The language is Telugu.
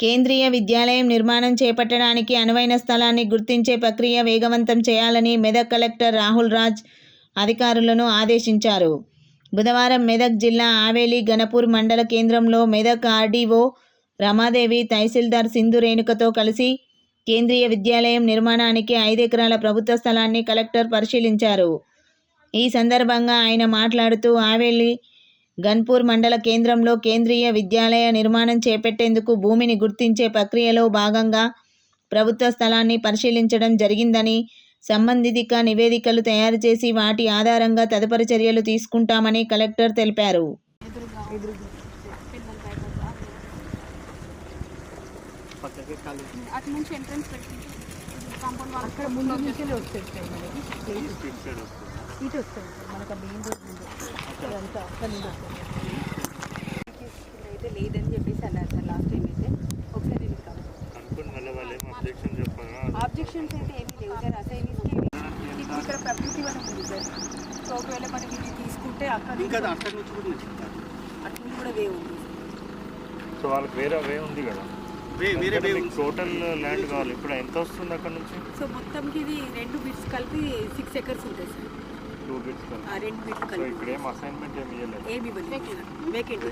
కేంద్రీయ విద్యాలయం నిర్మాణం చేపట్టడానికి అనువైన స్థలాన్ని గుర్తించే ప్రక్రియ వేగవంతం చేయాలని మెదక్ కలెక్టర్ రాహుల్ రాజ్ అధికారులను ఆదేశించారు. బుధవారం మెదక్ జిల్లా ఆవేలి గణపూర్ మండల కేంద్రంలో మెదక్ ఆర్డీఓ రమాదేవి తహసీల్దార్ సింధు రేణుకతో కలిసి కేంద్రీయ విద్యాలయం నిర్మాణానికి ఐదు ఎకరాల ప్రభుత్వ స్థలాన్ని కలెక్టర్ పరిశీలించారు. ఈ సందర్భంగా ఆయన మాట్లాడుతూ ఆవేలి గన్పూర్ మండల కేంద్రంలో కేంద్రీయ విద్యాలయ నిర్మాణం చేపట్టేందుకు భూమిని గుర్తించే ప్రక్రియలో భాగంగా ప్రభుత్వ స్థలాన్ని పరిశీలించడం జరిగిందని సంబంధిత నివేదికలు తయారు చేసి వాటి ఆధారంగా తదుపరి చర్యలు తీసుకుంటామని కలెక్టర్ తెలిపారు. అక్కడ ముందు నుంచి వస్తుంది సార్ మనకి వస్తుంది అయితే లేదని చెప్పేసి అన్నారు సార్ లాస్ట్ టైం అయితే. ఒకసారి ఆబ్జెక్షన్స్ అయితే ఏమీ లేవు సార్ అసైనీస్కి ఇప్పుడు ఇక్కడ ప్రకృతి వనం ఉంది సార్. సో ఒకవేళ మనం ఇది తీసుకుంటే అక్కడ ఇంకా అక్కడ నుంచి కూడా అటు కూడా వే ఉంది సో వాళ్ళకి వేరే వే ఉంది కదా. వే వేరే టోటల్ ల్యాండ్ కావాలి. ఇప్పుడు ఎంత వస్తుంది అక్కడ నుంచి? సో మొత్తంకి ఇది రెండు బిట్స్ కలిపి సిక్స్ ఎకర్స్ ఉంటాయి సార్. టూ బిట్స్ ఆ రెండు బిట్స్ సో కలిపి ఇక్కడ ఏం అసైన్మెంట్ ఏమి ఇవ్వలేదు ఏమి ఇవ్వలేదు వేకెంట్